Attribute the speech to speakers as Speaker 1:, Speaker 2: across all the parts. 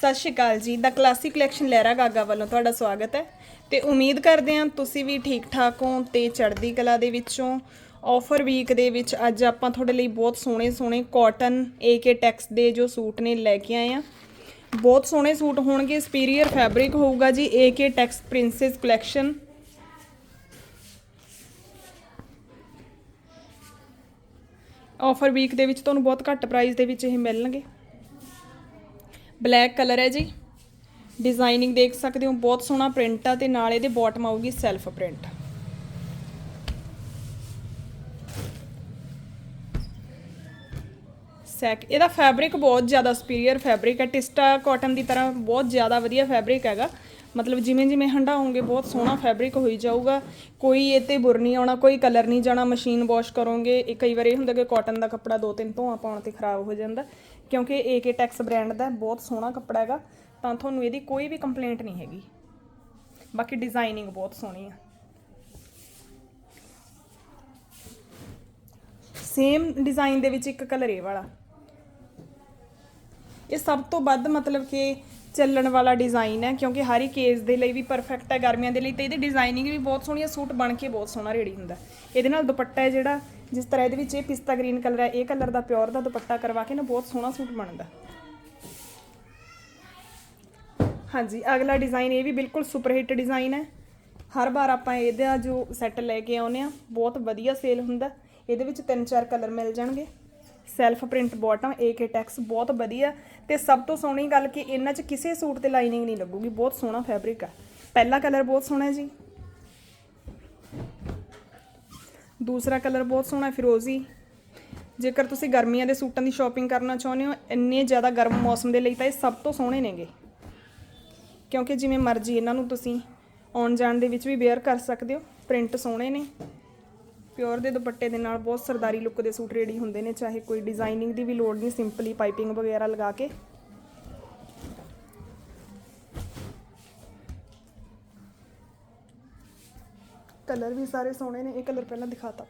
Speaker 1: ਸਤਿ ਸ਼੍ਰੀ ਅਕਾਲ ਜੀ, ਦਾ ਕਲਾਸਿਕ ਕਲੈਕਸ਼ਨ ਲਹਿਰਾ ਗਾਗਾ ਵੱਲੋਂ ਤੁਹਾਡਾ ਸਵਾਗਤ ਹੈ। ਤੇ ਉਮੀਦ ਕਰਦੇ ਹਾਂ ਤੁਸੀਂ ਵੀ ਠੀਕ ਠਾਕ ਹੋ ਤੇ ਚੜ੍ਹਦੀ ਕਲਾ ਦੇ ਵਿੱਚੋਂ ਆਫਰ ਵੀਕ ਦੇ ਵਿੱਚ ਅੱਜ ਆਪਾਂ ਤੁਹਾਡੇ ਲਈ ਬਹੁਤ ਸੋਹਣੇ ਸੋਹਣੇ ਕਾਟਨ ਏਕੇ ਟੈਕਸ ਦੇ ਜੋ ਸੂਟ ਨੇ ਲੈ ਕੇ ਆਏ ਆ ਬਹੁਤ ਸੋਹਣੇ ਸੂਟ ਹੋਣਗੇ ਸੁਪੀਰੀਅਰ ਫੈਬਰਿਕ ਹੋਊਗਾ ਜੀ AK Tex princess collection offer week ਦੇ ਵਿੱਚ ਤੁਹਾਨੂੰ ਬਹੁਤ ਘੱਟ ਪ੍ਰਾਈਸ ਦੇ ਵਿੱਚ ਇਹ ਮਿਲਣਗੇ। ਬਲੈਕ ਕਲਰ ਹੈ ਜੀ। ਡਿਜ਼ਾਈਨਿੰਗ ਦੇਖ ਸਕਦੇ ਹੋ, ਬਹੁਤ ਸੋਹਣਾ ਪ੍ਰਿੰਟ ਆ ਤੇ ਨਾਲ ਇਹਦੇ ਬਾਟਮ ਆਊਗੀ ਸੈਲਫ ਪ੍ਰਿੰਟ ਸੈਕ ਇਹਦਾ ਫੈਬਰਿਕ ਬਹੁਤ ਜ਼ਿਆਦਾ ਸੁਪੀਰੀਅਰ ਫੈਬਰਿਕ ਹੈ। ਟਿਸਟਾ ਕਾਟਨ ਦੀ ਤਰ੍ਹਾਂ ਬਹੁਤ ਜ਼ਿਆਦਾ ਵਧੀਆ ਫੈਬਰਿਕ ਹੈਗਾ। ਮਤਲਬ ਜਿਵੇਂ ਜਿਵੇਂ ਹੰਡਾਓਗੇ ਬਹੁਤ ਸੋਹਣਾ ਫੈਬਰਿਕ ਹੋਈ ਜਾਊਗਾ। ਕੋਈ ਇਹ ਤੇ ਬੁਰ ਨਹੀਂ ਆਉਣਾ, ਕੋਈ ਕਲਰ ਨਹੀਂ ਜਾਣਾ। ਮਸ਼ੀਨ ਵਾਸ਼ ਕਰੋਗੇ। ਇਹ ਕਈ ਵਾਰ ਇਹ ਹੁੰਦਾ ਕਿ ਕਾਟਨ ਦਾ ਕੱਪੜਾ ਦੋ ਤਿੰਨ ਧੋਆਂ ਪਾਉਣ ਤੇ ਖਰਾਬ ਹੋ ਜਾਂਦਾ। ਕਿਉਂਕਿ ਏਕੇ ਟੈਕਸ ਬ੍ਰਾਂਡ ਦਾ ਬਹੁਤ ਸੋਹਣਾ ਕੱਪੜਾ ਹੈਗਾ, ਤਾਂ ਤੁਹਾਨੂੰ ਇਹਦੀ ਕੋਈ ਵੀ ਕੰਪਲੇਂਟ ਨਹੀਂ ਹੈਗੀ। ਬਾਕੀ ਡਿਜ਼ਾਈਨਿੰਗ ਬਹੁਤ ਸੋਹਣੀ ਆ। ਸੇਮ ਡਿਜ਼ਾਈਨ ਦੇ ਵਿੱਚ ਇੱਕ ਕਲਰ ਇਹ ਵਾਲਾ। ਇਹ ਸਭ ਤੋਂ ਵੱਧ ਮਤਲਬ ਕਿ ਚੱਲਣ ਵਾਲਾ ਡਿਜ਼ਾਈਨ ਹੈ, ਕਿਉਂਕਿ ਹਰ ਇੱਕ ਕੇਸ ਦੇ ਲਈ ਵੀ ਪਰਫੈਕਟ ਹੈ, ਗਰਮੀਆਂ ਦੇ ਲਈ ਤੇ ਇਹਦੀ ਡਿਜ਼ਾਈਨਿੰਗ ਵੀ ਬਹੁਤ ਸੋਹਣੀ ਹੈ, ਸੂਟ ਬਣ ਕੇ ਬਹੁਤ ਸੋਹਣਾ ਰੈਡੀ ਹੁੰਦਾ। ਇਹਦੇ ਨਾਲ ਦੁਪੱਟਾ ਹੈ ਜਿਹੜਾ ਜਿਸ ਤਰ੍ਹਾਂ ਇਹਦੇ ਵਿੱਚ ਇਹ ਪਿਸਤਾ ਗ੍ਰੀਨ ਕਲਰ ਹੈ, ਇਹ ਕਲਰ ਦਾ ਪਿਓਰ ਦਾ ਦੁਪੱਟਾ ਕਰਵਾ ਕੇ ਨਾ ਬਹੁਤ ਸੋਹਣਾ ਸੂਟ ਬਣਦਾ। ਹਾਂਜੀ, ਅਗਲਾ ਡਿਜ਼ਾਈਨ ਇਹ ਵੀ ਬਿਲਕੁਲ ਸੁਪਰ ਹਿੱਟ ਡਿਜ਼ਾਈਨ ਹੈ। ਹਰ ਵਾਰ ਆਪਾਂ ਇਹਦਾ ਜੋ ਸੈੱਟ ਲੈ ਕੇ ਆਉਨੇ ਆ ਬਹੁਤ ਵਧੀਆ ਸੇਲ ਹੁੰਦਾ। ਇਹਦੇ ਵਿੱਚ ਤਿੰਨ ਚਾਰ ਕਲਰ ਮਿਲ ਜਾਣਗੇ। Self print bottom AK Tex ਬਹੁਤ ਵਧੀਆ। ਤੇ ਸਭ ਤੋਂ ਸੋਹਣੀ ਗੱਲ ਕਿ ਇਹਨਾਂ 'ਚ ਕਿਸੇ ਸੂਟ ਤੇ ਲਾਈਨਿੰਗ ਨਹੀਂ ਲੱਗੂਗੀ, ਬਹੁਤ ਸੋਹਣਾ ਫੈਬਰਿਕ ਆ। ਪਹਿਲਾ ਕਲਰ ਬਹੁਤ ਸੋਹਣਾ ਹੈ ਜੀ। ਦੂਸਰਾ ਕਲਰ ਬਹੁਤ ਸੋਹਣਾ ਫਿਰੋਜ਼ੀ। ਜੇਕਰ ਤੁਸੀਂ ਗਰਮੀਆਂ ਦੇ ਸੂਟਾਂ ਦੀ ਸ਼ਾਪਿੰਗ ਕਰਨਾ ਚਾਹੁੰਦੇ ਹੋ, ਇੰਨੇ ਜ਼ਿਆਦਾ ਗਰਮ ਮੌਸਮ ਦੇ ਲਈ ਤਾਂ ਇਹ ਸਭ ਤੋਂ ਸੋਹਣੇ ਨੇਗੇ। ਕਿਉਂਕਿ ਜਿਵੇਂ ਮਰਜ਼ੀ ਇਹਨਾਂ ਨੂੰ ਤੁਸੀਂ ਆਉਣ ਜਾਣ ਦੇ ਵਿੱਚ ਵੀ ਵੇਅਰ ਕਰ ਸਕਦੇ ਹੋ ਪ੍ਰਿੰਟ ਸੋਹਣੇ ਨੇ। ਪਿਓਰ ਦੇ ਦੁਪੱਟੇ ਦੇ ਨਾਲ ਬਹੁਤ ਸਰਦਾਰੀ ਲੁੱਕ ਦੇ ਸੂਟ ਰੈਡੀ ਹੁੰਦੇ ਨੇ, ਚਾਹੇ ਕੋਈ ਡਿਜ਼ਾਈਨਿੰਗ ਦੀ ਵੀ ਲੋੜ ਨਹੀਂ ਸਿੰਪਲੀ ਪਾਈਪਿੰਗ ਵਗੈਰਾ ਲਗਾ ਕੇ। ਕਲਰ ਵੀ ਸਾਰੇ ਸੋਹਣੇ ਨੇ, ਇਹ ਕਲਰ ਪਹਿਲਾਂ ਦਿਖਾਤਾ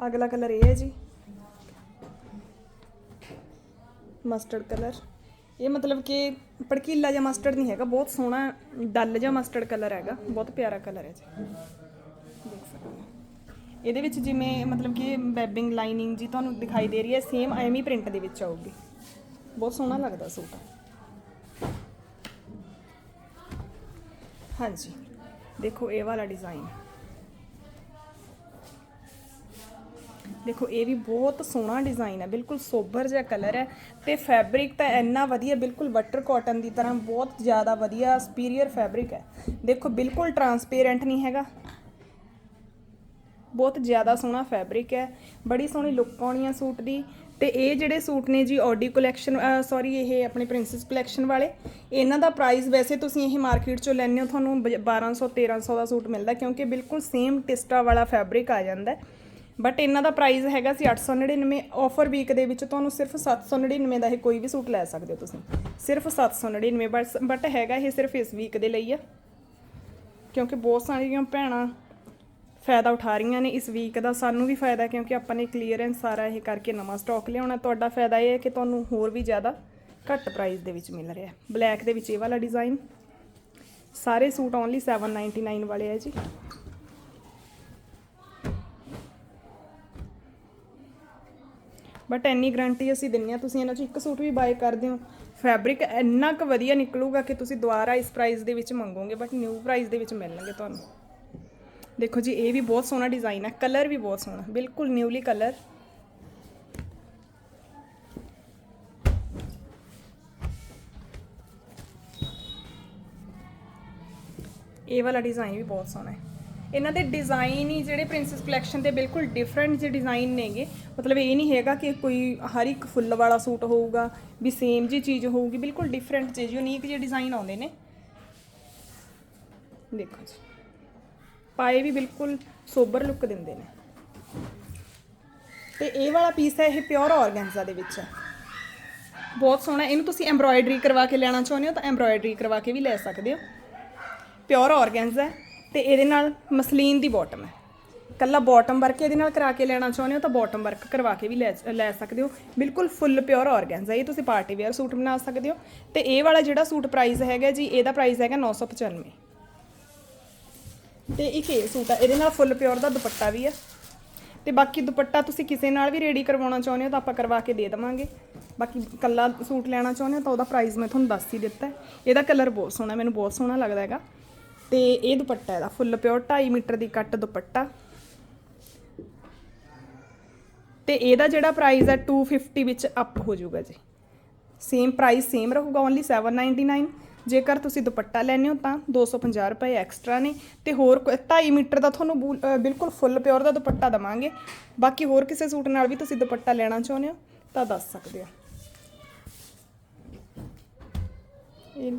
Speaker 1: ਅਗਲਾ ਕਲਰ ਇਹ ਹੈ ਜੀ। Mustard colour. ਇਹ ਮਤਲਬ ਕਿ ਭੜਕੀਲਾ ਜਿਹਾ ਮਸਟਰਡ ਨਹੀਂ ਹੈਗਾ, ਬਹੁਤ ਸੋਹਣਾ, ਡੱਲ ਜਿਹਾ ਮਸਟਰਡ ਕਲਰ ਹੈਗਾ, ਬਹੁਤ ਪਿਆਰਾ ਕਲਰ ਹੈ ਜੀ। ਦੇਖ ਸਕਦੇ ਹੋ। ਇਹਦੇ ਵਿੱਚ ਜਿਵੇਂ ਮਤਲਬ ਕਿ ਵੈਬਿੰਗ ਲਾਈਨਿੰਗ ਜੀ ਤੁਹਾਨੂੰ ਦਿਖਾਈ ਦੇ ਰਹੀ ਹੈ ਸੇਮ ਐਵੇਂ ਪ੍ਰਿੰਟ ਦੇ ਵਿੱਚ ਆਊਗੀ। ਬਹੁਤ ਸੋਹਣਾ ਲੱਗਦਾ ਸੂਟ। ਹਾਂਜੀ। ਦੇਖੋ, ਇਹ ਵਾਲਾ ਡਿਜ਼ਾਈਨ ਦੇਖੋ, ਇਹ ਵੀ ਬਹੁਤ ਸੋਹਣਾ ਡਿਜ਼ਾਈਨ ਹੈ, ਬਿਲਕੁਲ ਸੋਬਰ ਜਿਹਾ ਕਲਰ ਹੈ ਤੇ ਫੈਬਰਿਕ ਤਾਂ ਇੰਨਾ ਵਧੀਆ, ਬਿਲਕੁਲ ਬਟਰ ਕਾਟਨ ਦੀ ਤਰ੍ਹਾਂ ਬਹੁਤ ਜ਼ਿਆਦਾ ਵਧੀਆ ਸੁਪੀਰੀਅਰ ਫੈਬਰਿਕ ਹੈ। ਦੇਖੋ, ਬਿਲਕੁਲ ਟਰਾਂਸਪੇਰੈਂਟ ਨਹੀਂ ਹੈਗਾ। ਬਹੁਤ ਜ਼ਿਆਦਾ ਸੋਹਣਾ ਫੈਬਰਿਕ ਹੈ, ਬੜੀ ਸੋਹਣੀ ਲੁੱਕ ਆਉਣੀ ਹੈ ਸੂਟ ਦੀ। ਤੇ ਇਹ ਜਿਹੜੇ ਸੂਟ ਨੇ ਜੀ ਆਡੀ ਕਲੈਕਸ਼ਨ ਸੌਰੀ ਇਹ ਆਪਣੇ ਪ੍ਰਿੰਸੈਸ ਕਲੈਕਸ਼ਨ ਵਾਲੇ, ਇਹਨਾਂ ਦਾ ਪ੍ਰਾਈਸ ਵੈਸੇ ਤੁਸੀਂ ਇਹ ਮਾਰਕੀਟ ਚੋਂ ਲੈਣੇ ਹੋ, ਤੁਹਾਨੂੰ ਬ- 1200 1300 ਦਾ ਸੂਟ ਮਿਲਦਾ, ਕਿਉਂਕਿ ਬਿਲਕੁਲ ਸੇਮ ਟਿਸਟਾ ਵਾਲਾ ਫੈਬਰਿਕ ਆ ਜਾਂਦਾ ਬਟ ਇਹਨਾਂ ਦਾ ਪ੍ਰਾਈਸ ਹੈਗਾ ਸੀ 899 ਆਫਰ ਵੀਕ ਦੇ ਵਿੱਚ ਤੁਹਾਨੂੰ ਸਿਰਫ 799 ਦਾ ਇਹ ਕੋਈ ਵੀ ਸੂਟ ਲੈ ਸਕਦੇ ਹੋ ਤੁਸੀਂ। ਸਿਰਫ 799 ਬਟ ਬਟ ਹੈਗਾ ਇਹ ਸਿਰਫ ਇਸ ਵੀਕ ਦੇ ਲਈ ਆ, ਕਿਉਂਕਿ ਬਹੁਤ ਸਾਰੀਆਂ ਭੈਣਾਂ ਫਾਇਦਾ ਉਠਾ ਰਹੀਆਂ ਨੇ ਇਸ ਵੀਕ ਦਾ। ਸਾਨੂੰ ਵੀ ਫਾਇਦਾ ਕਿਉਂਕਿ ਆਪਾਂ ਨੇ ਕਲੀਅਰੈਂਸ ਸਾਰਾ ਇਹ ਕਰਕੇ ਨਵਾਂ ਸਟਾਕ ਲਿਆਉਣਾ। ਤੁਹਾਡਾ ਫਾਇਦਾ ਇਹ ਹੈ ਕਿ ਤੁਹਾਨੂੰ ਹੋਰ ਵੀ ਜ਼ਿਆਦਾ ਘੱਟ ਪ੍ਰਾਈਸ ਦੇ ਵਿੱਚ ਮਿਲ ਰਿਹਾ ਬਲੈਕ ਦੇ ਵਿੱਚ ਇਹ ਵਾਲਾ ਡਿਜ਼ਾਈਨ ਸਾਰੇ ਸੂਟ ਓਨਲੀ 799 ਵਾਲੇ ਹੈ ਜੀ। ਬਟ ਇੰਨੀ ਗਰੰਟੀ ਅਸੀਂ ਦਿੰਨੇ ਆ ਤੁਸੀਂ ਇਹਨਾਂ ਚੋਂ ਇੱਕ ਸੂਟ ਵੀ ਬਾਏ ਕਰਦੇ ਹੋ। ਫੈਬਰਿਕ ਇੰਨਾ ਕੁ ਵਧੀਆ ਨਿਕਲੂਗਾ ਕਿ ਤੁਸੀਂ ਦੁਬਾਰਾ ਇਸ ਪ੍ਰਾਈਸ ਦੇ ਵਿੱਚ ਮੰਗੋਗੇ ਬਟ ਨਿਊ ਪ੍ਰਾਈਸ ਦੇ ਵਿੱਚ ਮਿਲਣਗੇ ਤੁਹਾਨੂੰ। ਦੇਖੋ ਜੀ, ਇਹ ਵੀ ਬਹੁਤ ਸੋਹਣਾ ਡਿਜ਼ਾਈਨ ਹੈ ਕਲਰ ਵੀ ਬਹੁਤ ਸੋਹਣਾ, ਬਿਲਕੁਲ ਨਿਊਲੀ ਕਲਰ ਇਹ ਵਾਲਾ ਡਿਜ਼ਾਈਨ ਵੀ ਬਹੁਤ ਸੋਹਣਾ ਹੈ। ਇਹਨਾਂ ਦੇ ਡਿਜ਼ਾਈਨ ਹੀ ਜਿਹੜੇ ਪ੍ਰਿੰਸੈਸ ਕਲੈਕਸ਼ਨ ਦੇ ਬਿਲਕੁਲ ਡਿਫਰੈਂਟ ਜਿਹੇ ਡਿਜ਼ਾਈਨ ਨੇਗੇ। ਮਤਲਬ ਇਹ ਨਹੀਂ ਹੈਗਾ ਕਿ ਕੋਈ ਹਰ ਇੱਕ ਫੁੱਲ ਵਾਲਾ ਸੂਟ ਹੋਊਗਾ, ਵੀ ਸੇਮ ਜੀ ਚੀਜ਼ ਹੋਊਗੀ, ਬਿਲਕੁਲ ਡਿਫਰੈਂਟ ਜਿਹੇ ਯੂਨੀਕ ਜਿਹੇ ਡਿਜ਼ਾਈਨ ਆਉਂਦੇ ਨੇ। ਦੇਖੋ ਜੀ। ਪਾਏ ਵੀ ਬਿਲਕੁਲ ਸੋਬਰ ਲੁੱਕ ਦਿੰਦੇ ਨੇ। ਤੇ ਇਹ ਵਾਲਾ ਪੀਸ ਹੈ ਇਹ ਪਿਓਰ ਆਰਗੈਂਜ਼ਾ ਦੇ ਵਿੱਚ। ਹੈ ਬਹੁਤ ਸੋਹਣਾ ਇਹਨੂੰ ਤੁਸੀਂ ਐਮਬ੍ਰੋਇਡਰੀ ਕਰਵਾ ਕੇ ਲੈਣਾ ਚਾਹੁੰਦੇ ਹੋ ਤਾਂ ਐਮਬ੍ਰੋਇਡਰੀ ਕਰਵਾ ਕੇ ਵੀ ਲੈ ਸਕਦੇ ਹੋ। ਪਿਓਰ ਆਰਗੈਂਜ਼ਾ ਹੈ ਤੇ ਇਹਦੇ ਨਾਲ ਮਸਲੀਨ ਦੀ ਬਾਟਮ ਹੈ। ਕੱਲਾ ਬਾਟਮ ਵਰਕ ਇਹਦੇ ਨਾਲ ਕਰਾ ਕੇ ਲੈਣਾ ਚਾਹੁੰਦੇ ਹੋ ਤਾਂ ਬਾਟਮ ਵਰਕ ਕਰਵਾ ਕੇ ਵੀ ਲੈ ਲੈ ਸਕਦੇ ਹੋ। ਬਿਲਕੁਲ ਫੁੱਲ ਪਿਓਰ ਆਰਗੈਂਜ਼ਾ ਇਹ ਤੁਸੀਂ ਪਾਰਟੀ ਵੇਅਰ ਸੂਟ ਬਣਾ ਸਕਦੇ ਹੋ। ਤੇ ਇਹ ਵਾਲਾ ਜਿਹੜਾ ਸੂਟ ਪ੍ਰਾਈਸ ਹੈਗਾ ਜੀ, ਇਹਦਾ ਪ੍ਰਾਈਸ ਹੈਗਾ 995 ਤੇ ਇੱਕ ਇਹ ਸੂਟ ਆ? ਇਹਦੇ ਨਾਲ ਫੁੱਲ ਪਿਓਰ ਦਾ ਦੁਪੱਟਾ ਵੀ ਆ। ਤੇ ਬਾਕੀ ਦੁਪੱਟਾ ਤੁਸੀਂ ਕਿਸੇ ਨਾਲ ਵੀ ਰੈਡੀ ਕਰਵਾਉਣਾ ਚਾਹੁੰਦੇ ਹੋ ਤਾਂ ਆਪਾਂ ਕਰਵਾ ਕੇ ਦੇ ਦੇਵਾਂਗੇ। ਬਾਕੀ ਕੱਲਾ ਸੂਟ ਲੈਣਾ ਚਾਹੁੰਦੇ ਹੋ ਤਾਂ ਉਹਦਾ ਪ੍ਰਾਈਸ ਮੈਂ ਤੁਹਾਨੂੰ ਦੱਸ ਹੀ ਦਿੱਤਾ। ਇਹਦਾ ਕਲਰ ਬਹੁਤ ਸੋਹਣਾ, ਮੈਨੂੰ ਬਹੁਤ ਸੋਹਣਾ ਲੱਗਦਾ ਹੈਗਾ। ਤੇ ਇਹ ਦੁਪੱਟਾ ਇਹਦਾ ਫੁੱਲ ਪਿਓਰ 2.5 ਮੀਟਰ ਦੀ ਕੱਟ ਦੁਪੱਟਾ। ਤੇ ਇਹਦਾ ਜਿਹੜਾ ਪ੍ਰਾਈਸ ਹੈ 250 ਵਿੱਚ ਅਪ ਹੋ ਜਾਊਗਾ ਜੀ। ਸੇਮ ਪ੍ਰਾਈਸ ਸੇਮ ਰਹੂਗਾ ਓਨਲੀ 799 ਜੇਕਰ ਤੁਸੀਂ ਦੁਪੱਟਾ ਲੈਣੇ ਹੋ ਤਾਂ 250 ਰੁਪਏ ਐਕਸਟਰਾ ਨੇ। ਤੇ ਹੋਰ 2.5 ਮੀਟਰ ਦਾ ਤੁਹਾਨੂੰ ਬੂ- ਬਿਲਕੁਲ ਫੁੱਲ ਪਿਓਰ ਦਾ ਦੁਪੱਟਾ ਦਵਾਂਗੇ। ਬਾਕੀ ਹੋਰ ਕਿਸੇ ਸੂਟ ਨਾਲ ਵੀ ਤੁਸੀਂ ਦੁਪੱਟਾ ਲੈਣਾ ਚਾਹੁੰਦੇ ਹੋ ਤਾਂ ਦੱਸ ਸਕਦੇ ਹੋ। ਇਹ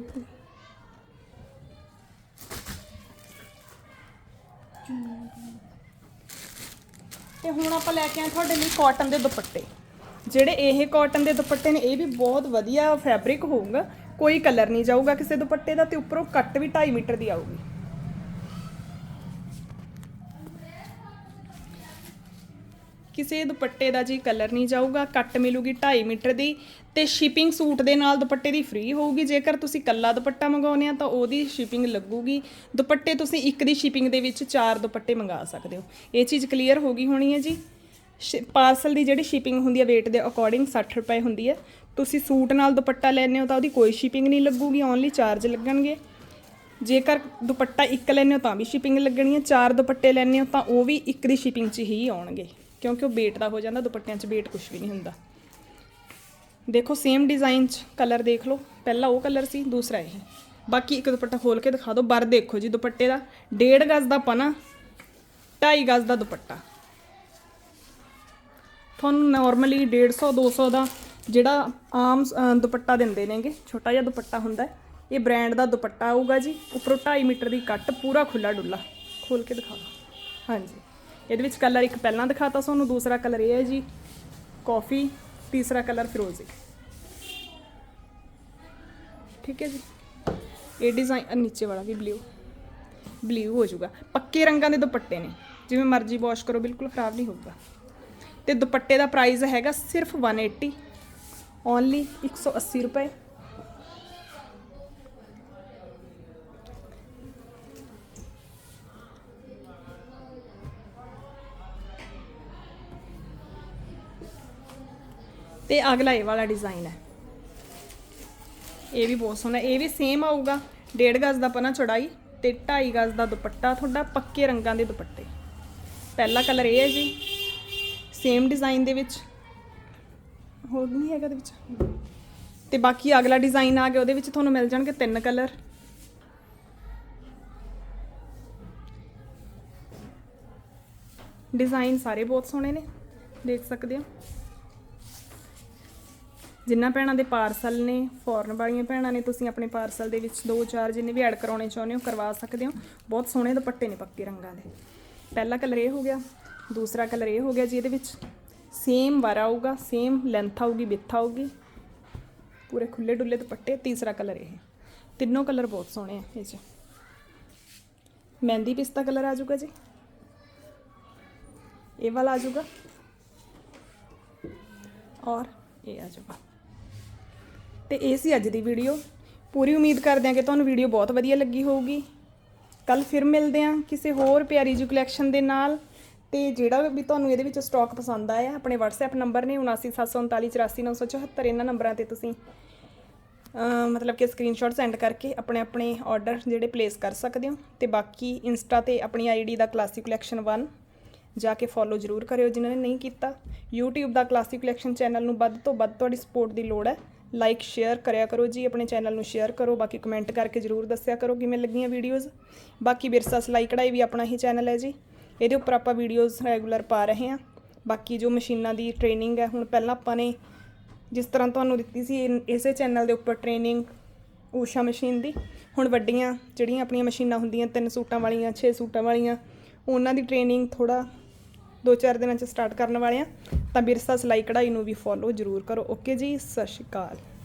Speaker 1: ਤੇ ਹੁਣ ਆਪਾਂ ਲੈ ਕੇ ਆਏ ਤੁਹਾਡੇ ਲਈ ਕਾਟਨ ਦੇ ਦੁਪੱਟੇ। ਜਿਹੜੇ ਇਹ ਕਾਟਨ ਦੇ ਦੁਪੱਟੇ ਨੇ, ਇਹ ਵੀ ਬਹੁਤ ਵਧੀਆ ਫੈਬਰਿਕ ਹੋਊਗਾ। ਕੋਈ ਕਲਰ ਨਹੀਂ ਜਾਊਗਾ ਕਿਸੇ ਦੁਪੱਟੇ ਦਾ ਤੇ ਉੱਪਰੋਂ ਕੱਟ ਵੀ 2.5 ਮੀਟਰ ਦੀ ਆਊਗੀ। ਕਿਸੇ ਦੁਪੱਟੇ ਦਾ ਜੀ ਕਲਰ ਨਹੀਂ ਜਾਊਗਾ ਕੱਟ ਮਿਲੂਗੀ 2.5 ਮੀਟਰ ਦੀ ਤੇ ਸ਼ਿਪਿੰਗ ਸੂਟ ਦੇ ਨਾਲ ਦੁਪੱਟੇ ਦੀ ਫ੍ਰੀ ਹੋਊਗੀ। ਜੇਕਰ ਤੁਸੀਂ ਕੱਲਾ ਦੁਪੱਟਾ ਮੰਗਾਉਂਦੇ ਆ ਤਾਂ ਉਹਦੀ ਸ਼ਿਪਿੰਗ ਲੱਗੂਗੀ। ਦੁਪੱਟੇ ਤੁਸੀਂ ਇੱਕ ਦੀ ਸ਼ਿਪਿੰਗ ਦੇ ਵਿੱਚ ਚਾਰ ਦੁਪੱਟੇ ਮੰਗਾ ਸਕਦੇ ਹੋ। ਇਹ ਚੀਜ਼ ਕਲੀਅਰ ਹੋ ਗਈ ਹੋਣੀ ਹੈ ਜੀ। ਪਾਰਸਲ ਦੀ ਜਿਹੜੀ ਸ਼ਿਪਿੰਗ ਹੁੰਦੀ ਹੈ weight ਦੇ ਅਕੋਰਡਿੰਗ 60 ਰੁਪਏ ਹੁੰਦੀ ਹੈ ਤੁਸੀਂ ਸੂਟ ਨਾਲ ਦੁਪੱਟਾ ਲੈਣੇ ਹੋ ਤਾਂ ਉਹਦੀ ਕੋਈ ਸ਼ਿਪਿੰਗ ਨਹੀਂ ਲੱਗੂਗੀ ਓਨਲੀ ਚਾਰਜ ਲੱਗਣਗੇ। ਜੇਕਰ ਦੁਪੱਟਾ ਇੱਕ ਲੈਣੇ ਹੋ ਤਾਂ ਵੀ ਸ਼ਿਪਿੰਗ ਲੱਗਣੀ ਹੈ ਚਾਰ ਦੁਪੱਟੇ ਲੈਣੇ ਹੋ ਤਾਂ ਉਹ ਵੀ ਇੱਕ ਦੀ ਸ਼ਿਪਿੰਗ 'ਚ ਹੀ ਆਉਣਗੇ। ਕਿਉਂਕਿ ਉਹ weight ਦਾ ਹੋ ਜਾਂਦਾ, ਦੁਪੱਟਿਆਂ 'ਚ weight ਕੁਝ ਵੀ ਨਹੀਂ ਹੁੰਦਾ। ਦੇਖੋ ਸੇਮ ਡਿਜ਼ਾਈਨ 'ਚ ਕਲਰ ਦੇਖ ਲਓ। ਪਹਿਲਾ ਉਹ ਕਲਰ ਸੀ, ਦੂਸਰਾ ਇਹ। ਬਾਕੀ ਇੱਕ ਦੁਪੱਟਾ ਖੋਲ ਕੇ ਦਿਖਾ ਦਿਓ। ਬਰ ਦੇਖੋ ਜੀ ਦੁਪੱਟੇ ਦਾ। 1.5 ਗਜ਼ ਦਾ ਪਨਾ 2.5 ਗਜ਼ ਦਾ ਦੁਪੱਟਾ। ਤੁਹਾਨੂੰ ਨਾਰਮਲੀ 150 200 ਦਾ ਜਿਹੜਾ ਆਮ ਦੁਪੱਟਾ ਦਿੰਦੇ ਨੇਗੇ, ਛੋਟਾ ਜਿਹਾ ਦੁਪੱਟਾ ਹੁੰਦਾ ਇਹ ਬ੍ਰਾਂਡ ਦਾ ਦੁਪੱਟਾ ਆਊਗਾ ਜੀ, ਉੱਪਰੋਂ 2.5 ਮੀਟਰ ਦੀ ਕੱਟ, ਪੂਰਾ ਖੁੱਲਾ ਡੁੱਲਾ। ਖੋਲ ਕੇ ਦਿਖਾ ਹਾਂਜੀ। ਇਹਦੇ ਵਿੱਚ ਕਲਰ ਇੱਕ ਪਹਿਲਾਂ ਦਿਖਾਤਾ ਤੁਹਾਨੂੰ, ਦੂਸਰਾ ਕਲਰ ਇਹ ਹੈ ਜੀ ਕਾਫੀ ਤੀਸਰਾ ਕਲਰ ਫਿਰੋਜ਼ੀ। ਠੀਕ ਹੈ ਜੀ? ਇਹ ਡਿਜ਼ਾਈਨ ਨੀਚੇ ਵਾਲਾ ਵੀ ਬਲੂ ਬਲੂ ਹੋ ਜਾਊਗਾ। ਪੱਕੇ ਰੰਗਾਂ ਦੇ ਦੁਪੱਟੇ ਨੇ। ਜਿਵੇਂ ਮਰਜ਼ੀ ਵਾਸ਼ ਕਰੋ, ਬਿਲਕੁਲ ਖਰਾਬ ਨਹੀਂ ਹੋਊਗਾ। ਤੇ ਦੁਪੱਟੇ ਦਾ ਪ੍ਰਾਈਸ ਹੈਗਾ ਸਿਰਫ 180 ਓਨਲੀ 180 ਰੁਪਏ। ਤੇ ਅਗਲਾ ਇਹ ਵਾਲਾ ਡਿਜ਼ਾਈਨ ਹੈ। ਇਹ ਵੀ ਬਹੁਤ ਸੋਹਣਾ, ਇਹ ਵੀ ਸੇਮ ਆਊਗਾ। 1.5 ਗਜ਼ ਦਾ ਪਨਾ ਚੌੜਾਈ ਤੇ 2.5 ਗਜ਼ ਦਾ ਦੁਪੱਟਾ, ਤੁਹਾਡਾ ਪੱਕੇ ਰੰਗਾਂ ਦੇ ਦੁਪੱਟੇ। ਪਹਿਲਾ ਕਲਰ ਇਹ ਹੈ ਜੀ। ਸੇਮ ਡਿਜ਼ਾਈਨ ਦੇ ਵਿੱਚ। ਹੋਰ ਨਹੀਂ ਹੈਗਾ ਦੇ ਵਿੱਚ। ਤੇ ਬਾਕੀ ਅਗਲਾ ਡਿਜ਼ਾਈਨ ਆ ਗਿਆ, ਉਹਦੇ ਵਿੱਚ ਤੁਹਾਨੂੰ ਮਿਲ ਜਾਣਗੇ ਤਿੰਨ ਕਲਰ ਡਿਜ਼ਾਈਨ ਸਾਰੇ ਬਹੁਤ ਸੋਹਣੇ ਨੇ, ਦੇਖ ਸਕਦੇ ਹੋ। ਜਿੰਨਾ ਭੈਣਾਂ ਦੇ ਪਾਰਸਲ ਨੇ ਫੋਰਨ ਵਾਲੀਆਂ ਭੈਣਾਂ ਨੇ, ਤੁਸੀਂ ਆਪਣੇ ਪਾਰਸਲ ਦੇ ਵਿੱਚ ਦੋ ਚਾਰ ਜਿੰਨੇ ਵੀ ਐਡ ਕਰਾਉਣੇ ਚਾਹੁੰਦੇ ਹੋ, ਕਰਵਾ ਸਕਦੇ ਹੋ। ਬਹੁਤ ਸੋਹਣੇ ਦੁਪੱਟੇ ਨੇ ਪੱਕੇ ਰੰਗਾਂ ਦੇ। ਪਹਿਲਾ ਕਲਰ ਇਹ ਹੋ ਗਿਆ। ਦੂਸਰਾ ਕਲਰ ਇਹ ਹੋ ਗਿਆ ਜੀ ਇਹਦੇ ਵਿੱਚ। ਸੇਮ ਵਾਰ ਆਊਗਾ ਸੇਮ ਲੈਂਥ ਆਊਗੀ ਵਿੱਥ ਆਊਗੀ। ਪੂਰੇ ਖੁੱਲੇ ਡੁੱਲੇ ਦੁਪੱਟੇ, ਤੀਸਰਾ ਕਲਰ ਇਹ। ਤਿੰਨੋਂ ਕਲਰ ਬਹੁਤ ਸੋਹਣੇ ਆ ਇਹ 'ਚ। ਮਹਿੰਦੀ ਪਿਸਤਾ ਕਲਰ ਆ ਜਾਊਗਾ ਜੀ। ਇਹ ਵਾਲਾ ਆ ਜਾਊਗਾ। ਔਰ ਇਹ ਆ ਜਾਊਗਾ। ਤੇ ਇਹ ਸੀ ਅੱਜ ਦੀ ਵੀਡੀਓ। ਪੂਰੀ ਉਮੀਦ ਕਰਦੇ ਹਾਂ ਕਿ ਤੁਹਾਨੂੰ ਵੀਡੀਓ ਬਹੁਤ ਵਧੀਆ ਲੱਗੀ ਹੋਊਗੀ। ਕੱਲ ਫਿਰ ਮਿਲਦੇ ਹਾਂ ਕਿਸੇ ਹੋਰ ਪਿਆਰੀ ਜੂ ਕਲੈਕਸ਼ਨ ਦੇ ਨਾਲ। ਤੇ ਜਿਹੜਾ ਵੀ ਤੁਹਾਨੂੰ ਇਹਦੇ ਵਿੱਚ ਸਟਾਕ ਪਸੰਦ ਆਇਆ, ਆਪਣੇ WhatsApp ਨੰਬਰ ਨੇ 7973484974 ਇਹਨਾਂ ਨੰਬਰਾਂ ਤੇ ਤੁਸੀਂ ਮਤਲਬ ਕਿ ਸਕਰੀਨਸ਼ਾਟ ਸੈਂਡ ਕਰਕੇ ਆਪਣੇ ਆਪਣੇ ਆਰਡਰ ਜਿਹੜੇ ਪਲੇਸ ਕਰ ਸਕਦੇ ਹੋ ਤੇ ਬਾਕੀ ਇੰਸਟਾ ਤੇ ਆਪਣੀ ਆਈਡੀ ਦਾ ਕਲਾਸਿਕ ਕਲੈਕਸ਼ਨ 1 ਜਾ ਕੇ ਫੋਲੋ ਜ਼ਰੂਰ ਕਰਿਓ ਜਿਨ੍ਹਾਂ ਨੇ ਨਹੀਂ ਕੀਤਾ। YouTube ਦਾ ਕਲਾਸਿਕ ਕਲੈਕਸ਼ਨ ਚੈਨਲ ਨੂੰ ਵੱਧ ਤੋਂ ਵੱਧ ਤੁਹਾਡੀ ਸਪੋਰਟ ਦੀ ਲੋੜ ਹੈ। ਲਾਈਕ ਸ਼ੇਅਰ ਕਰਿਆ ਕਰੋ ਜੀ, ਆਪਣੇ ਚੈਨਲ ਨੂੰ ਸ਼ੇਅਰ ਕਰੋ, ਬਾਕੀ ਕਮੈਂਟ ਕਰਕੇ ਜ਼ਰੂਰ ਦੱਸਿਆ ਕਰੋ ਕਿਵੇਂ ਲੱਗੀਆਂ ਵੀਡੀਓਜ਼ ਬਾਕੀ ਵਿਰਸਾ ਸਿਲਾਈ ਕਢਾਈ ਵੀ ਆਪਣਾ ਹੀ ਚੈਨਲ ਹੈ ਜੀ। ਇਹਦੇ ਉੱਪਰ ਆਪਾਂ ਵੀਡੀਓਜ਼ ਰੈਗੂਲਰ ਪਾ ਰਹੇ ਹਾਂ। ਬਾਕੀ ਜੋ ਮਸ਼ੀਨਾਂ ਦੀ ਟ੍ਰੇਨਿੰਗ ਹੈ, ਹੁਣ ਪਹਿਲਾਂ ਆਪਾਂ ਨੇ ਜਿਸ ਤਰ੍ਹਾਂ ਤੁਹਾਨੂੰ ਦਿੱਤੀ ਸੀ ਇਨ- ਇਸੇ ਚੈਨਲ ਦੇ ਉੱਪਰ ਟ੍ਰੇਨਿੰਗ ਊਸ਼ਾ ਮਸ਼ੀਨ ਦੀ। ਹੁਣ ਵੱਡੀਆਂ ਜਿਹੜੀਆਂ ਆਪਣੀਆਂ ਮਸ਼ੀਨਾਂ ਹੁੰਦੀਆਂ, ਤਿੰਨ ਸੂਟਾਂ ਵਾਲੀਆਂ 6 ਸੂਟਾਂ ਵਾਲੀਆਂ, ਉਹਨਾਂ ਦੀ ਟ੍ਰੇਨਿੰਗ ਥੋੜਾ ਦੋ ਚਾਰ ਦਿਨਾਂ ਚ ਸਟਾਰਟ ਕਰਨ ਵਾਲੇ ਆ ਤਾਂ ਬਿਰਸਾ ਸਿਲਾਈ ਕਢਾਈ ਨੂੰ ਵੀ ਫੋਲੋ ਜ਼ਰੂਰ ਕਰੋ। ਓਕੇ ਜੀ, ਸਤਿ ਸ਼੍ਰੀ ਅਕਾਲ।